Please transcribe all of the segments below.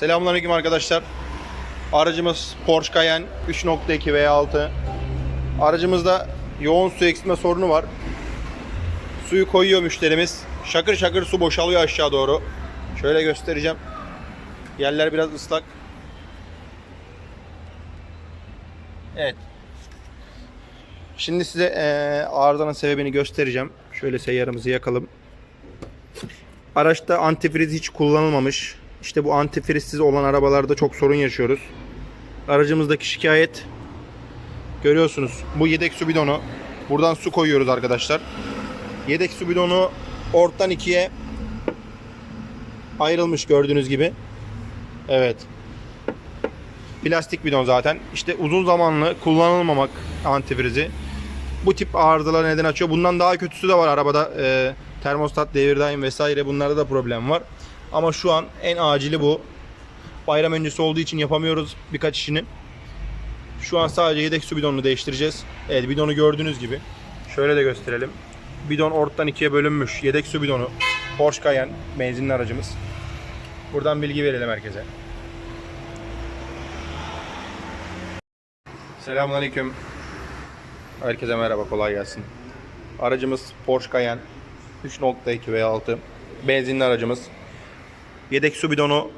Selamünaleyküm arkadaşlar. Aracımız Porsche Cayenne 3.2 V6. Aracımızda yoğun su eksilme sorunu var. Suyu koyuyor müşterimiz. Şakır şakır su boşalıyor aşağı doğru. Şöyle göstereceğim. Yerler biraz ıslak. Evet. Şimdi size eee arızanın sebebini göstereceğim. Şöyle seyyarımızı yakalım. Araçta antifriz hiç kullanılmamış. İşte bu antifrizsiz olan arabalarda çok sorun yaşıyoruz. Aracımızdaki şikayet görüyorsunuz. Bu yedek su bidonu. Buradan su koyuyoruz arkadaşlar. Yedek su bidonu ortadan ikiye ayrılmış gördüğünüz gibi. Evet. Plastik bidon zaten. İşte uzun zamanlı kullanılmamak antifrizi bu tip arızalar neden açıyor. Bundan daha kötüsü de var arabada. Ee, termostat, devir daim vesaire bunlarda da problem var. Ama şu an en acili bu. Bayram öncesi olduğu için yapamıyoruz birkaç işini. Şu an sadece yedek su bidonunu değiştireceğiz. Evet bidonu gördüğünüz gibi. Şöyle de gösterelim. Bidon ortadan ikiye bölünmüş. Yedek su bidonu. Porsche Cayenne benzinli aracımız. Buradan bilgi verelim herkese. Selamünaleyküm. Herkese merhaba, kolay gelsin. Aracımız Porsche Cayenne 3.2 V6 benzinli aracımız. Yedek su bidonu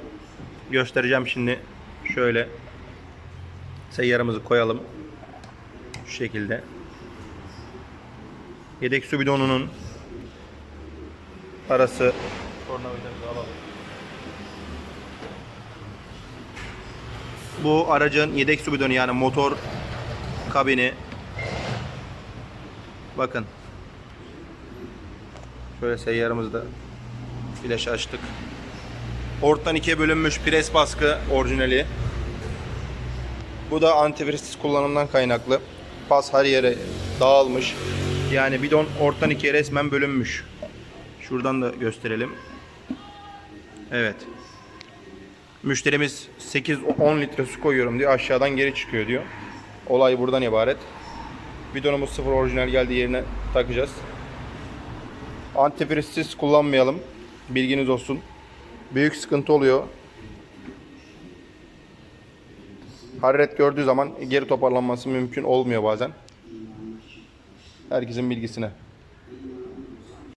göstereceğim şimdi. Şöyle seyyarımızı koyalım. Şu şekilde. Yedek su bidonunun arası tornavidamızı alalım. Bu aracın yedek su bidonu yani motor kabini Bakın. Şöyle seyyarımızda flash açtık. Ortadan ikiye bölünmüş pres baskı orijinali. Bu da antivirüs kullanımdan kaynaklı. Pas her yere dağılmış. Yani bidon ortadan ikiye resmen bölünmüş. Şuradan da gösterelim. Evet. Müşterimiz 8-10 litre su koyuyorum diyor. Aşağıdan geri çıkıyor diyor. Olay buradan ibaret. Bidonumuz sıfır orijinal geldi yerine takacağız. Antifrizsiz kullanmayalım. Bilginiz olsun. Büyük sıkıntı oluyor. Hararet gördüğü zaman geri toparlanması mümkün olmuyor bazen. Herkesin bilgisine.